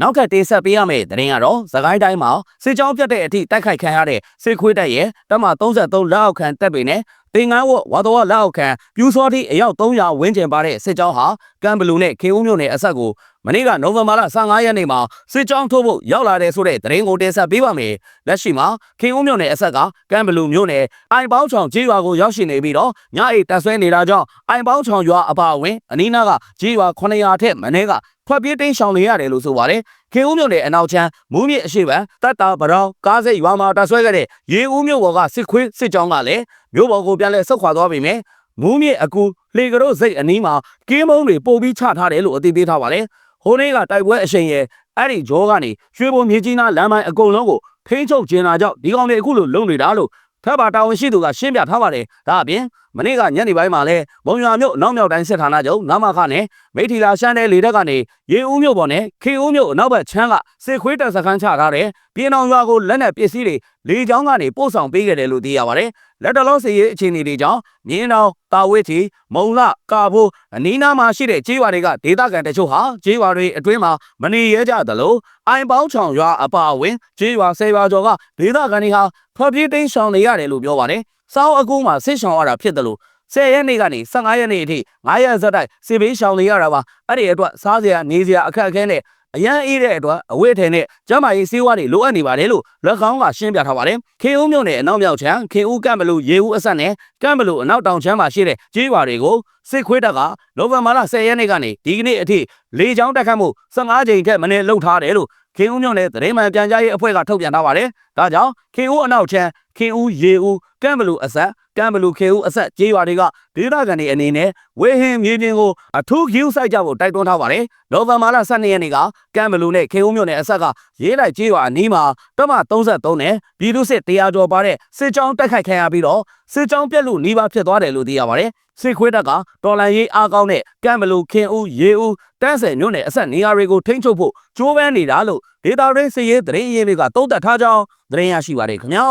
နောက်ထပ်တင်ဆက်ပေးရမယ့်သတင်းကတော့သခိုင်းတိုင်းမှာစစ်ကြောင်းပြတ်တဲ့အထိတိုက်ခိုက်ခံရတဲ့စစ်ခွေးတပ်ရဲ့တပ်မ33လက်အောက်ခံတပ်တွေနဲ့ တင်ငန်းဝဝါတော်လက်အောက်ခံပြူစောတိအယောက်300ဝန်းကျင်ပါတဲ့စစ်ကြောင်းဟာကမ်ဘလူနဲ့ခေဦးမြို့နယ်အဆက်ကိုမနေ့ကနိုဝင်ဘာလ15ရက်နေ့မှာစစ်ကြောင်းထိုးဖို့ရောက်လာတဲ့ဆိုတဲ့သတင်းကိုတင်ဆက်ပေးပါမယ်။လက်ရှိမှာခေဦးမြို့နယ်အဆက်ကကမ်ဘလူမြို့နယ်အိုင်ပေါင်းချောင်ကြေးရွာကိုရောက်ရှိနေပြီးတော့ညအိတ်တက်ဆွဲနေတာကြောင့်အိုင်ပေါင်းချောင်ရွာအပါအဝင်အနီးနားကကြေးရွာ900ထက်မနည်းကထွက်ပြေးတိမ်းရှောင်နေရတယ်လို့ဆိုပါတယ်။ ခေဦးမြို့နယ်အနောက်ချမ်းမူးမြစ်အရှိပန်တတ်တာပရောင်းကားစိတ်ရွာမှာတက်ဆွဲခဲ့တဲ့ရေဦးမြို့ပေါ်ကစစ်ခွေးစစ်ကြောင်းကလည်းမြို့ပေါ်ကိုပြန်လဲဆုတ်ခွာသွားပြီမယ်။မူးမြစ်အကူလေကရိုစိတ်အနီးမှာကင်းမုံတွေပို့ပြီးချထားတယ်လို့အသိပေးထားပါတယ်။ဟိုနေ့ကတိုက်ပွဲအရှိန်ရဲ့အဲ့ဒီဂျောကနေရွှေဘုံမြေကြီးနားလမ်းပိုင်းအကုန်လုံးကိုထိန်းချုပ်ကျင်းလာကြောင့်ဒီကောင်တွေအခုလိုလုံနေတာလို့ထပ်ပါတာဝန်ရှိသူကရှင်းပြထားပါတယ်။ဒါအပြင်မနေ့ကညနေပိုင်းမှာလဲဘုံရွာမြို့အနောက်မြောက်တိုင်းစစ်ဌာနချုပ်နမခနဲ့မိထီလာရှမ်းတဲ့လေတက်ကနေရေဦးမြို့ပေါ်နဲ့ခေဦးမြို့အနောက်ဘက်ချမ်းကစစ်ခွေးတပ်စခန်းချထားတဲ့ပြည်တော်ရွာကိုလက်နက်ပစ္စည်းတွေလေကြောင်းကနေပို့ဆောင်ပေးခဲ့တယ်လို့သိရပါတယ်။လက်တလုံးစီရေးအခြေအနေတွေကြောင့်မြင်းတော်တာဝစ်ချီမုံလကာဘိုးအနီးနားမှာရှိတဲ့ကျေးရွာတွေကဒေသခံတချို့ဟာကျေးရွာတွေအတွင်းမှာမနေရကြသလိုအိုင်ပေါင်းချောင်ရွာအပါအဝင်ကျေးရွာဆယ်ရွာကျော်ကဒေသခံတွေဟာထွက်ပြေးတိမ်းရှောင်နေရတယ်လို့ပြောပါတယ်။ စောင်းအကူမှာဆစ်ရှောင်ရတာဖြစ်တယ်လို့10ရက်နေ့ကနေ15ရက်နေ့အထိ9ရက်ဆက်တိုက်စစ်ဘေးရှောင်နေရတာပါအဲ့ဒီအတွက်စားစရာနေစရာအခက်အခဲနဲ့အရန်အေးတဲ့အတွက်အဝတ်ထဲနဲ့ကျမကြီးစေးဝါးတွေလိုအပ်နေပါတယ်လို့လက်ကောင်းကရှင်းပြထားပါတယ်ခေဦးမြို့နယ်အနောက်မြောက်ချမ်းခေဦးကမ်ဘလူရေဦးအဆက်နဲ့ကမ်ဘလူအနောက်တောင်ချမ်းမှာရှိတဲ့ကျေးရွာတွေကိုစစ်ခွေးတပ်ကနိုဝင်ဘာလ10ရက်နေ့ကနေဒီကနေ့အထိလေကြောင်းတက်ခတ်မှု15ကြိမ်ထက်မနည်းလှုပ်ထားတယ်လို့ခေဦးမြို့နယ်သတင်းမှန်ပြန်ကြားရေးအဖွဲ့ကထုတ်ပြန်ထားပါတယ်ဒါကြောင့်ခေဦးအနောက်ချမ်းခေဦးရေဦးကမ်ဘလူအဆက်ကမ်ဘလူခေဦးအဆက်ကျေးရွာတွေကဒေသခံတွေအနေနဲ့ဝေဟင်မြေပြင်ကိုအထူးဂယူးဆိုင်ကြဖို့တိုက်တွန်းထားပါတယ်နိုဝင်ဘာလ12ရက်နေ့ကကမ်ဘလူနဲ့ခေဦးမြို့နယ်အဆက်ကရေးလိုက်ကျေးရွာအနီးမှာတမ33နဲ့ပြည်သူစစ်တရားကျော်ပါတဲ့စစ်ကြောင်းတိုက်ခိုက်ခံရပြီးတော့စစ်ကြောင်းပြက်လို့နှီးပါဖြစ်သွားတယ်လို့သိရပါတယ်စစ်ခွေးတပ်ကတော်လန်ရေးအားကောင်းတဲ့ကမ်ဘလူခင်ဦးရေဦးတန်းဆယ်မြို့နယ်အဆက်နေရာတွေကိုထိန်းချုပ်ဖို့ကြိုးပမ်းနေတာလို့ ဒေတာရင်းစည်ရေးသတင်းရင်းတွေကတုံ့တက်ထားကြောင်းသတင်းရရှိပါတယ်ခင်ဗျာ